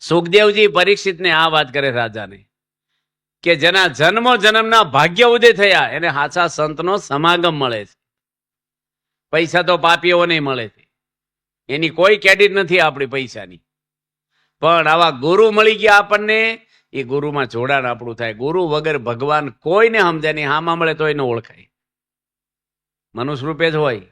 સુખદેવજી પરીક્ષિતને આ વાત કરે રાજાને કે જેના જન્મો જન્મના ભાગ્ય ઉદય થયા, એને સાચા સંતનો સમાગમ મળે છે. પૈસા તો પાપીઓને મળે છે. એની કોઈ ક્રેડિટ નથી આપણી પૈસાની. પણ આવા ગુરુ મળી ગયા આપણને, એ ગુરુમાં જોડાણ આપણું થાય. ગુરુ વગર ભગવાન કોઈને સમજે નહીં. હામાં મળે તો એને ઓળખાય. મનુષ્ય રૂપે જ હોય.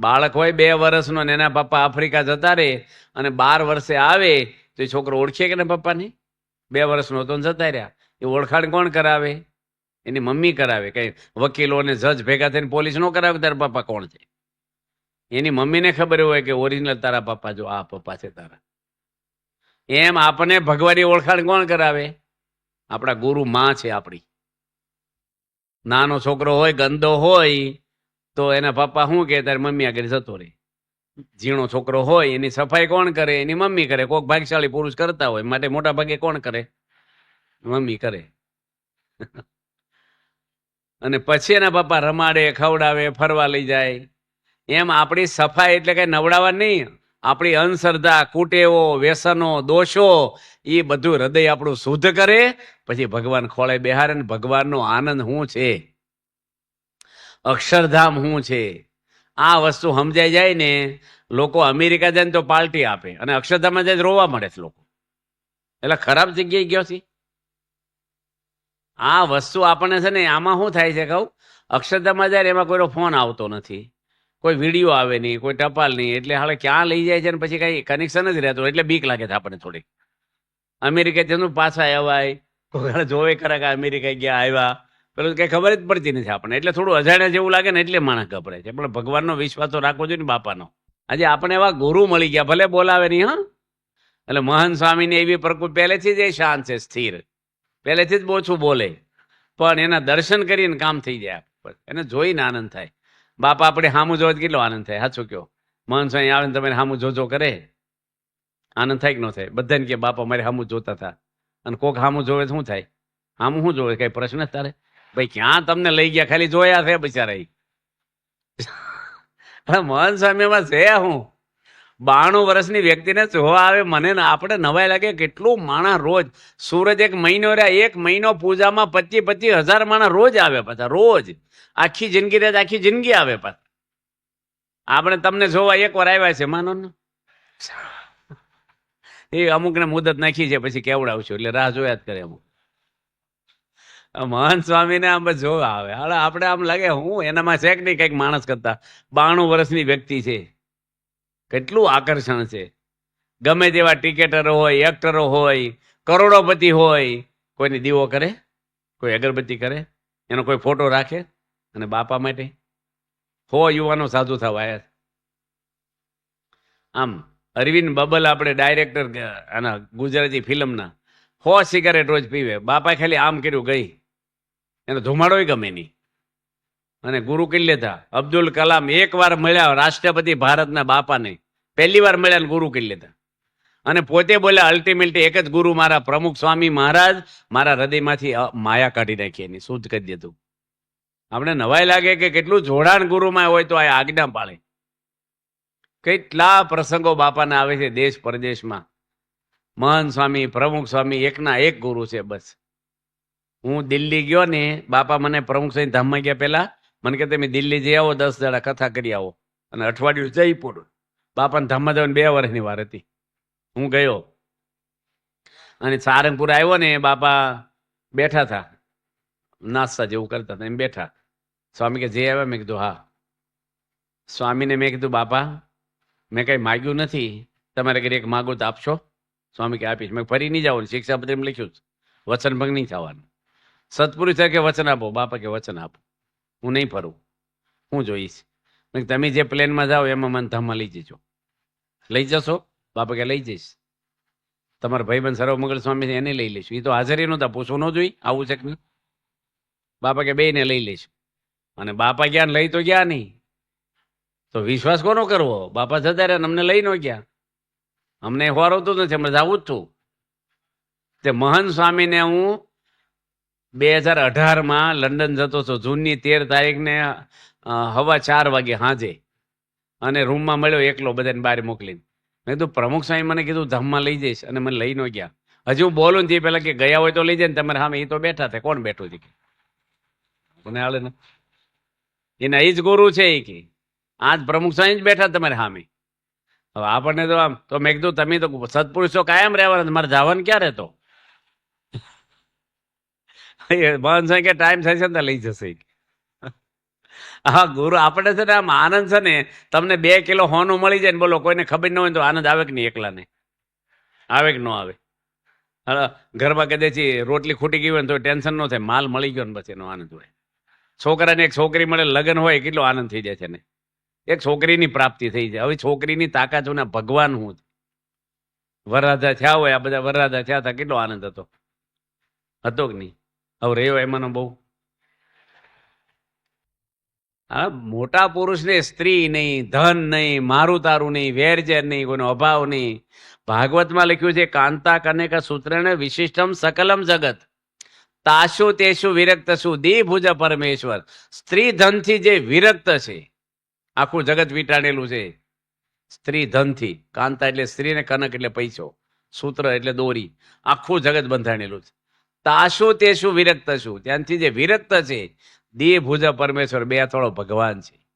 બાળક હોય બે વર્ષનો ને એના પપ્પા આફ્રિકા જતા રહે અને બાર વર્ષે આવે તો એ છોકરો ઓળખે કે ને પપ્પાને? બે વર્ષનો હતો જતા રહ્યા. એ ઓળખાણ કોણ કરાવે? એની મમ્મી કરાવે. કઈ વકીલો અને જજ ભેગા થઈને પોલીસ નો કરાવે તારા પપ્પા કોણ છે? એની મમ્મીને ખબર હોય કે ઓરિજિનલ તારા પપ્પા જો આ પપ્પા છે તારા. એમ આપણને ભગવાનની ઓળખાણ કોણ કરાવે? આપણા ગુરુ માં છે આપણી. નાનો છોકરો હોય, ગંદો હોય તો એના પપ્પા શું કે, તારી મમ્મી આગળ જતો રહે. ઝીણો છોકરો હોય, એની સફાઈ કોણ કરે? એની મમ્મી કરે. કોઈક ભાગશાળી પુરુષ કરતા હોય, માટે મોટા ભાગે કોણ કરે? મમ્મી કરે. અને પછી એના પપ્પા રમાડે, ખવડાવે, ફરવા લઈ જાય. એમ આપણી સફાઈ એટલે કઈ નવડાવવા નહીં. આપણી અંધશ્રદ્ધા, કુટેવો, વ્યસનો, દોષો, એ બધું હૃદય આપણું શુદ્ધ કરે. પછી ભગવાન ખોળે બેહારે ભગવાનનો આનંદ શું છે? અક્ષરધામ શું છે. આ વસ્તુ સમજાઈ જાય ને, લોકો અમેરિકા જાય ને તો પાર્ટી આપે અને અક્ષરધામમાં જાય રોવા મળે છે લોકો. એટલે ખરાબ જગ્યાએ ગયો છે. આ વસ્તુ આપણને છે ને, આમાં શું થાય છે કહું? અક્ષરધામમાં જાય એમાં કોઈનો ફોન આવતો નથી. કોઈ વીડિયો આવે નહીં, કોઈ ટપાલ નહીં, એટલે હાલે ક્યાં લઈ જાય છે ને પછી કઈ કનેક્શન જ રહેતું એટલે બીક લાગે છે આપણને થોડી અમેરિકા જેનું પાછા અવાય કોઈ જોવે ખરા કે અમેરિકા ગયા આવ્યા. પેલું કઈ ખબર જ પડતી નથી આપણને. એટલે થોડું અજાણ્યા જેવું લાગે ને એટલે માણસ ગભરે છે. પણ ભગવાનનો વિશ્વાસ તો રાખવો જોઈએ ને બાપાનો. આજે આપણે એવા ગુરુ મળી ગયા, ભલે બોલાવે નહીં, હા. એટલે મહંત સ્વામીને એવી પ્રકૃતિ, પહેલેથી જ એ શાંત છે, સ્થિર. પહેલેથી જ બહુ ઓછું બોલે. પણ એના દર્શન કરીને કામ થઈ જાય. એને જોઈને આનંદ થાય. બાપા આપણે હામું જોવા કેટલો આનંદ થાય, સાચું કયો મહાન સ્વામી આવે ને તમે હામું જોજો કરે. આનંદ થાય કે ન થાય? બધાને કે બાપા, મારે હામું જોતા હતા. અને કોક હામુ જોવે તો શું થાય? હામું શું જોવે? કઈ પ્રશ્ન તારે? ભાઈ, ક્યાં તમને લઈ ગયા? ખાલી જોયા છે બિચારા. પણ મહંત સ્વામીમાં છે હું. બાણું વર્ષની વ્યક્તિને જોવા આવે, મને આપણે નવાઈ લાગે કેટલું માણા રોજ. સૂરજ એક મહિનો રહ્યા, એક મહિનો પૂજામાં પચીસ પચીસ હજાર માણા રોજ આવે પાછા, રોજ. આખી જિંદગી રહે આખી જિંદગી આવે પાછા. આપણે તમને જોવા એક વાર આવ્યા છે, માનો એ અમુકને મુદત નાખી છે, પછી કેવડાવશું, એટલે રાહ જોયા જ કરે અમુક. આ મહંત સ્વામીને આમ જો આવે. હાલે, આપણે આમ લાગે, હું એનામાં છે કે નહીં, કંઈક માણસ કરતા. બાણું વર્ષની વ્યક્તિ છે. કેટલું આકર્ષણ છે. ગમે તેવા ટિકેટરો હોય, એક્ટરો હોય, કરોડોપતિ હોય, કોઈને દીવો કરે, કોઈ અગરબત્તી કરે, એનો કોઈ ફોટો રાખે અને બાપા માટે. હો, યુવાનો સાધુ થવા આવ્યા આમ, અરવિંદ બબલ આપણે ડાયરેક્ટર, આના ગુજરાતી ફિલ્મના. હો, સિગારેટ રોજ પીવે. બાપાએ ખાલી આમ કર્યું, ગઈ. એને ધુમાડોય ગમે નહીં. અને ગુરુ કરી લેતા અબ્દુલ કલામ એક વાર મળ્યા રાષ્ટ્રપતિ ભારતના બાપાને. પહેલી વાર મળ્યા ને ગુરુ કરી લેતા અને પોતે બોલ્યા અલ્ટિમેટલી એક જ ગુરુ મારા પ્રમુખ સ્વામી મહારાજ, મારા હૃદયમાંથી માયા કાઢી નાખી એની, શુદ્ધ કરી દીધું. આપણે નવાઈ લાગે કે કેટલું જોડાણ ગુરુમાં હોય તો આ આજ્ઞા પાળે. કેટલા પ્રસંગો બાપાના આવે છે દેશ પરદેશમાં. મહન સ્વામી, પ્રમુખ સ્વામી, એકના એક ગુરુ છે બસ. હું દિલ્હી ગયો ને, બાપા મને પ્રમુખ સ્વામી ધામમાં ગયા પહેલાં, મને કે તમે દિલ્હી જઈ આવો, દસ દાડા કથા કરી આવો. અને અઠવાડિયું જયપુર, બાપાને ધામમાં જવાની બે વર્ષની વાર હતી. હું ગયો. અને સારંગપુર આવ્યો ને, બાપા બેઠા હતા. નાસ્તા જેવું કરતા હતા, એમ બેઠા. સ્વામી કે જે આવ્યા? મેં કીધું, હા. સ્વામીને મેં કીધું, બાપા, મેં કંઈ માગ્યું નથી. તમારે ઘરે એક માગો તો આપશો? સ્વામી કે આપીશ. મેં ફરી નહીં જવાનું શિક્ષાપત્રીમાં લખ્યું જ વચનભંગ નહીં થવાનું. સત્પુરુષ કે વચન આપો? બાપા કે વચન આપો? હું નહીં ફરું. હું જોઈશ. તમે જે પ્લેનમાં જાઓ, એમાં મને ધામમાં લઈ જજો. લઈ જશો? બાપા કે, લઈ જઈશ. તમારા ભાઈબંધ સર્વમંગળ સ્વામી એને લઈ લઈશું. એ તો હાજરી નહોતા પૂછવું ન જોઈ, આવું છે કે બાપા કે બેને લઈ લઈશું. અને બાપા ગયા લઈ તો ગયા નહીં. તો વિશ્વાસ કોનો કરવો? બાપા જતા રહ્યા અમને લઈ ન ગયા. અમને હોરવતું નથી અમે જાવું જ છું. તે મહન સ્વામીને હું બે હજાર અઢારમાં લંડન જતો હતો જૂનની તેર તારીખને હવા ચાર વાગે સાંજે અને રૂમમાં મળ્યો એકલો બધાને બહાર મોકલીને. મેં કીધું, પ્રમુખ સ્વામી મને કીધું ધામમાં લઈ જઈશ. અને મને લઈ ન ગયા. હજુ હું બોલું ને તે પહેલા કે ગયા હોય તો લઈ જાય ને તમારે સામે એ તો બેઠા છે કોણ બેઠું છે કોને હાલે ને. એના એ જ ગુરુ છે એ કે. આજ પ્રમુખ સ્વામી જ બેઠા તમારે સામે. હવે આપણને તો આમ, તો મેં કીધું, તમે તો સત્પુરુષો કાયમ રહેવાના મારે જવાનું ક્યારે તો મહન સાહેબ કે ટાઈમ થશે ને લઈ જશે હા, ગુરુ, આપણે છે ને આમ આનંદ છે ને, તમને બે કિલો હોનું મળી જાય ને બોલો, કોઈને ખબર ન હોય તો આનંદ આવે કે નહીં એકલાને? આવે કે ન આવે? હવે ઘરમાં કદાચ રોટલી ખૂટી ગઈ હોય ને તો ટેન્શન ન થાય, માલ મળી ગયો ને પછી એનો આનંદ હોય. છોકરાને એક છોકરી મળે, લગ્ન હોય કેટલો આનંદ થઈ જાય છે ને? એક છોકરીની પ્રાપ્તિ થઈ જાય. હવે છોકરીની તાકાત ને ભગવાન હું વરરાજા થયા હોય, આ બધા વરરાધા થયા હતા, કેટલો આનંદ હતો? હતો કે નહીં? હવે રહ્યો એમાંનો બહુ. હા, મોટા પુરુષને સ્ત્રી નહીં, ધન નહીં મારું તારું નહીં વેરઝેર નહીં, કોઈનો અભાવ નહીં. ભાગવતમાં લખ્યું છે, કાંતા કનેક સૂત્રને વિશિષ્ટમ સકલમ જગત. તાશુ તેશુ વિરક્ત શું ભુજ પરમેશ્વર. સ્ત્રી ધનથી જે વિરક્ત છે, આખું જગત વીટાડેલું છે. સ્ત્રી ધનથી. કાંતા એટલે સ્ત્રી ને કનક એટલે પૈસો. સૂત્ર એટલે દોરી. આખું જગત બંધાણેલું છે. તાશુ તેશુ વિરક્ત શું ત્યાંથી જે વિરક્ત છે દેહ ભુજ પરમેશ્વર, બે થોડો ભગવાન છે.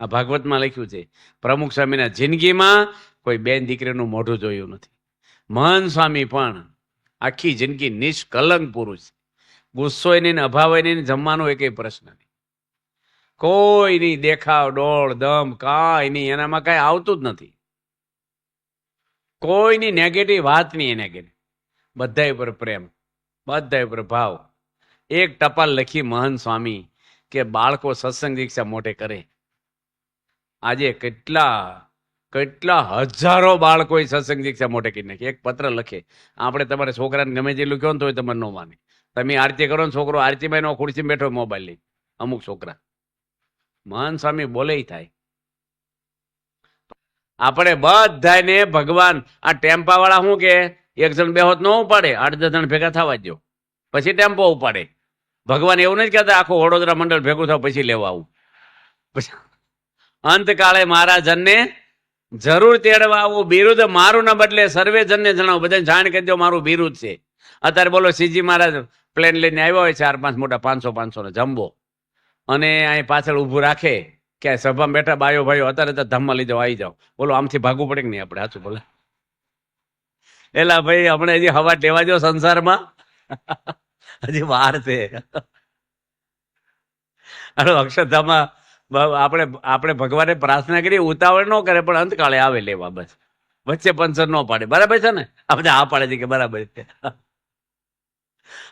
આ ભાગવતમાં લખ્યું છે, પ્રમુખ સ્વામીના જિંદગીમાં કોઈ બેન દીકરીનું મોઢું જોયું નથી. મહાન સ્વામી પણ આખી જિંદગી નિષ્કલંક પુરુષ. ગુસ્સો નહીં અભાવ નહીં જમવાનો એક પ્રશ્ન નહીં. કોઈ નહીં દેખાવ, ડોળ, દમ, કાંઈ નહીં, એનામાં કાંઈ આવતું જ નથી. કોઈની નેગેટિવ વાત નહીં એને કે બધા ઉપર પ્રેમ. બધા પ્રભાવ એક ટપાલ લખી મહન સ્વામી કે બાળકો સત્સંગ દીક્ષા મોટે કરે. આજે કેટલા કેટલા હજારો બાળકો સત્સંગ દીક્ષા મોટે કરી નાખી. એક પત્ર લખે. આપણે તમારે છોકરાને ગમે તે લખ્યો ને તો તમને ન માને. તમે આરતી કરો ને છોકરો આરતીમાં નો ખુરશી બેઠો મોબાઈલ લઈ અમુક છોકરા. મહાન સ્વામી બોલે થાય. આપણે બધાને ભગવાન. આ ટેમ્પા વાળા શું કે? એક જણ બે હોત ન ઉપાડે, આઠ દસ જણ ભેગા થવા દો પછી ટેમ્પો ઉપાડે. ભગવાન એવું નથી કહેતા, આખું વડોદરા મંડળ ભેગું થાવ, પછી લેવા આવું. પછી અંતકાળે મારા જનને જરૂર તેડવા આવું, બિરુદ મારું ના બદલે સર્વે જનને જણાવું, બધાને જાણ કરી દો મારું બિરુદ છે. અત્યારે બોલો સીજી મહારાજ, પ્લેન લઈને આવ્યા હોય, ચાર પાંચ મોટા પાંચસો પાંચસો ને જમ્બો અને અહીં પાછળ ઊભું રાખે, કે સભામાં બેઠા બાયો ભાઈઓ, અત્યારે ધમમાં લીધો આવી જાઓ બોલો, આમથી ભાગવું પડે કે નહીં આપણે? સાચું બોલે. એલા ભાઈ, હમણાં હજી હવા ટેવા જો સંસારમાં. હજી વાર છે. અને અક્ષરધામમાં આપણે આપણે ભગવાને પ્રાર્થના કરી, ઉતાવળ ન કરે, પણ અંતકાળે આવે લેવા બસ વચ્ચે પંચર ન પાડે. બરાબર છે ને? આ બધા આ પાડે છે કે બરાબર છે?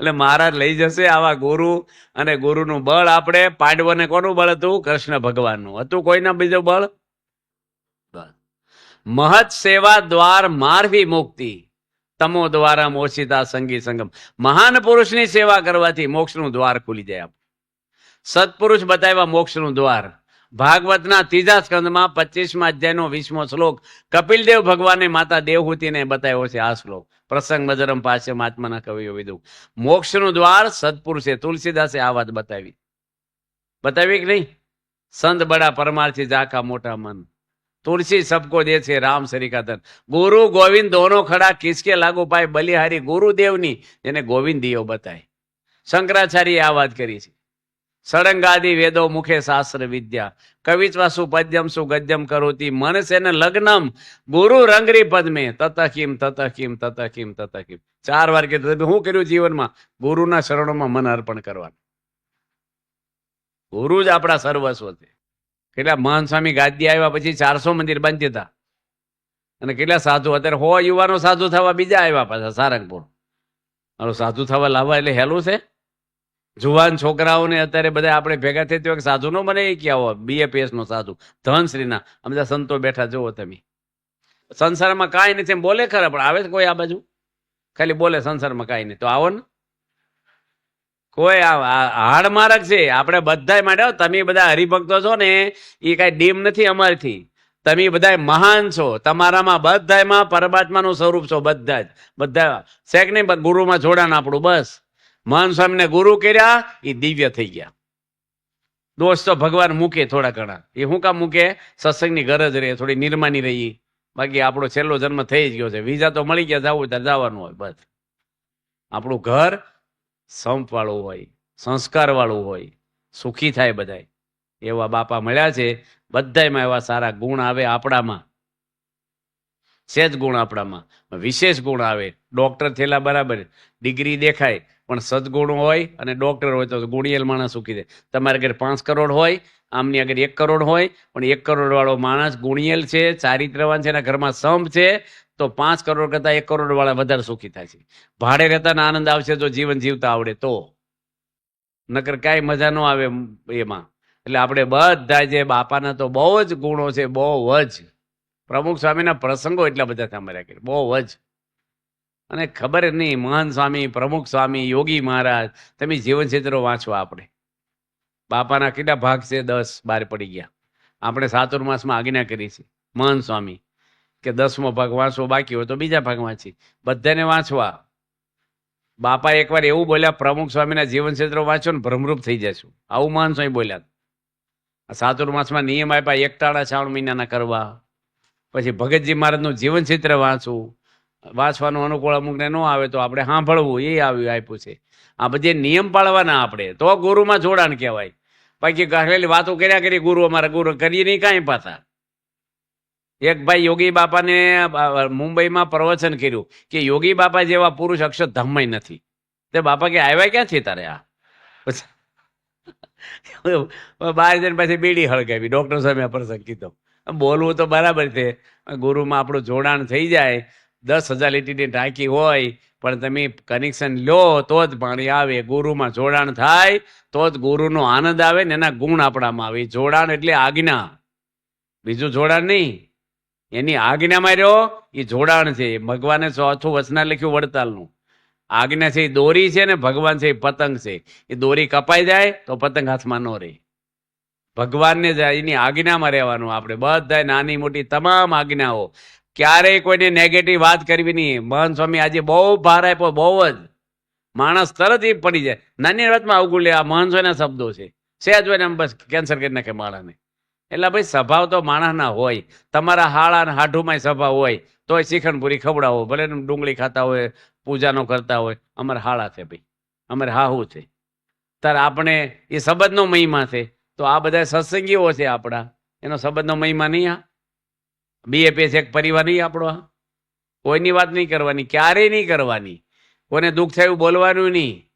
એટલે મહારાજ લઈ જશે આવા ગુરુ, અને ગુરુનું બળ આપણે પાંડવોને કોનું બળ હતું? કૃષ્ણ ભગવાનનું. હતું કોઈના બીજું બળ. મહત સેવા દ્વાર મારવી મુક્તિ. તમો દ્વારા મોચિતા સંગી સંગમ. મહાન પુરુષની સેવા કરવાથી મોક્ષનું દ્વાર ખુલી જાય. સત્પુરુષ બતાવ્યા મોક્ષનું દ્વાર. ભાગવતના ત્રીજા સ્કંદમાં પચીસમાં અધ્યાયનો વીસમો શ્લોક. કપિલદેવ ભગવાને માતા દેવહૂતિને બતાવ્યો છે આ શ્લોક. પ્રસંગ મજરમ પાસે મહાત્માના કવિઓ વિદું મોક્ષનું દ્વાર સત્પુરુષે તુલસીદાસે આ વાત બતાવી. બતાવી કે નહીં? સંત બડા પરમાર્થી જાકા મોટા મન. तुलसी सबको दे છે રામ સરિકાતન ગુરુ ગોવિંદ દોનો ખડા કિસકે લાગુ પાય બલિહારી ગુરુદેવની જેને ગોવિંદ દિયો બતાય શંકરાચાર્ય આ વાત કરી છે સળંગાદી વેદો મુખે શાસ્ત્ર વિદ્યા કવિત્વા સુ પદ્યમ સુ ગદ્યમ કરોતી મનસેન લગ્નમ ગુરુ રંગરી પદ્મે તત કિમ તત કિમ તત કિમ તત કિમ ચાર વાર કીધું તમે શું કર્યું જીવનમાં ગુરુના શરણોમાં મન અર્પણ કરવાનું ગુરુ જ આપણા સર્વસ્વ છે કેટલા મહાન સ્વામી ગાદી આવ્યા પછી ચારસો મંદિર બાંધી હતા. અને કેટલા સાધુ, અત્યારે હો યુવાનો સાધુ થવા બીજા આવ્યા પાછા સારંગપુર. મારો સાધુ થવા લાવવા એટલે હેલું છે. જુવાન છોકરાઓને અત્યારે બધા આપણે ભેગા થઈ તો સાધુ નો બને, એ ક્યાં હોય? બીએપીએસ નો સાધુ. ધનશ્રીના. અમે બધા સંતો બેઠા, જુઓ તમે. સંસારમાં કાંઈ નથી બોલે ખરા, પણ આવે કોઈ આ બાજુ? ખાલી બોલે સંસારમાં કાંઈ નહીં. તો આવો ને. કોઈ આ મારક છે. આપણે બધા માટે તમે બધા હરિભક્તો છો ને એ કાંઈ ડીમ નથી અમારથી. તમે બધા મહાન છો. તમારામાં બધામાં પરમાત્માનું સ્વરૂપ છો બધા જ. બધા શેખ નહીં ગુરુમાં જોડાણ આપણું, બસ. મહાન સ્વામીને ગુરુ કર્યા એ દિવ્ય થઈ ગયા. દોસ્તો ભગવાન મૂકે થોડા ઘણા. એ શું કામ મૂકે? સત્સંગની ગરજ રહે, થોડી નિર્માની રહી. બાકી આપણો છેલ્લો જન્મ થઈ જ ગયો છે. વિઝા તો મળી ગયા, જવું ત્યાં જવાનું હોય, બસ. આપણું ઘર સંપ વાળું હોય સંસ્કાર વાળું હોય, સુખી થાય બધાય. એવા બાપા મળ્યા છે, બધાયમાં એવા સારા ગુણ આવે આપણામાં. છે જ ગુણ આપણામાં. વિશેષ ગુણ આવે. ડોક્ટર થયેલા બરાબર, ડિગ્રી દેખાય, પણ સદગુણ હોય અને ડોક્ટર હોય તો ગુણિયેલ માણસ સુખી થાય. તમારે ઘરે પાંચ કરોડ હોય, આમની આગળ એક કરોડ હોય, પણ એક કરોડ વાળો માણસ ગુણિયેલ છે ચારિત્રવાન છે એના ઘરમાં સંપ છે તો પાંચ કરોડ કરતા એક કરોડ વાળા વધારે સુખી થાય છે. ભાડે રહેતાના આનંદ આવશે જો જીવન જીવતા આવડે તો. નકર કાંઈ મજા ન આવે એમાં. એટલે આપણે બધા જે બાપાના તો બહુ જ ગુણો છે, બહુ જ. પ્રમુખ સ્વામીના પ્રસંગો એટલા બધા સાંભળ્યા કે બહુ જ. અને ખબર નહીં, મહાન સ્વામી, પ્રમુખ સ્વામી, યોગી મહારાજ, તમે જીવન ક્ષેત્રો વાંચો આપણે. બાપાના કેટલા ભાગ છે, દસ બાર પડી ગયા. આપણે સાતુર માસમાં આજ્ઞા કરી છે. મહાન સ્વામી. કે દસમો ભાગ વાંચવો બાકી હોય તો બીજા ભાગ વાંચી. બધાને વાંચવા. બાપા એકવાર એવું બોલ્યા, પ્રમુખ સ્વામીના જીવન ક્ષેત્રો વાંચો ને ભ્રમરૂપ થઈ જશું. આવું મહાન સ્વામી બોલ્યા. સાતુર માસમાં નિયમ આપ્યા એકટાળા શ્રાવણ મહિનાના કરવા. પછી ભગતજી મહારાજનું જીવન ચિત્ર વાંચવું વાંચવાનું અનુકૂળ અમુકને ન આવે તો આપણે સાંભળવું, એ આવ્યું, આપ્યું છે. આ બધે નિયમ પાળવાના આપણે. તો ગુરુમાં જોડાણ કહેવાય. બાકી ઘરેલી વાતો કર્યા કરી ગુરુ અમારા ગુરુ કરીએ નહીં કાંઈ પાછા. એક ભાઈ યોગી બાપાને મુંબઈમાં પ્રવચન કર્યું કે યોગી બાપા જેવા પુરુષ અક્ષરધામમાં નથી. તે બાપા કે, આવ્યા ક્યાંથી તારે આ? બહાર જઈને પછી બીડી હળગાવી, ડૉક્ટર આ પ્રસંગ કીધો. બોલવું તો બરાબર છે ગુરુમાં આપણું જોડાણ થઈ જાય. દસ હજાર લીટીની ટાંકી હોય, પણ તમે કનેક્શન લો, તો જ પાણી આવે. ગુરુમાં જોડાણ થાય, તો જ ગુરુનો આનંદ આવે ને એના ગુણ આપણામાં આવે. જોડાણ એટલે આજ્ઞા. બીજું જોડાણ નહીં. એની આજ્ઞામાં રહ્યો એ જોડાણ છે. ભગવાને ચોથું વચના લખ્યું વડતાલનું. આજ્ઞા છે એ દોરી છે ને ભગવાન છે એ પતંગ છે. એ દોરી કપાઈ જાય તો પતંગ હાથમાં ન રહે. ભગવાનને એની આજ્ઞામાં રહેવાનું. આપણે બધા નાની મોટી તમામ આજ્ઞાઓ. ક્યારેય કોઈને નેગેટિવ વાત કરવી નહીં. મહન સ્વામી આજે બહુ ભાર આપ્યો, બહુ જ. માણસ તરત એ પડી જાય. નાની વાતમાં અવગુણ લે આ મહન સ્વામીના શબ્દો છે. સહેજ હોય ને આમ બસ કેન્સર કરી નાખે માણસને. એટલે ભાઈ સ્વભાવ તો માણસના હોય. તમારા હાળા અને હાઢુમાંય સ્વભાવ હોય. તોય શિખંડપુરી ખવડાવો. ભલે ડુંગળી ખાતા હોય, પૂજાનો કરતા હોય. અમારે હાળા છે ભાઈ. અમારે હાહુ છે. ત્યારે આપણે એ સંબંધનો મહિમા છે. તો આ બધા સત્સંગીઓ છે આપણા. એનો સંબંધનો મહિમા નહીં આ? બીએપીએસ એક પરિવાર નહીં આપણો આ? કોઈની વાત નહીં કરવાની. ક્યારેય નહીં કરવાની. કોઈને દુઃખ થયું બોલવાનું નહીં.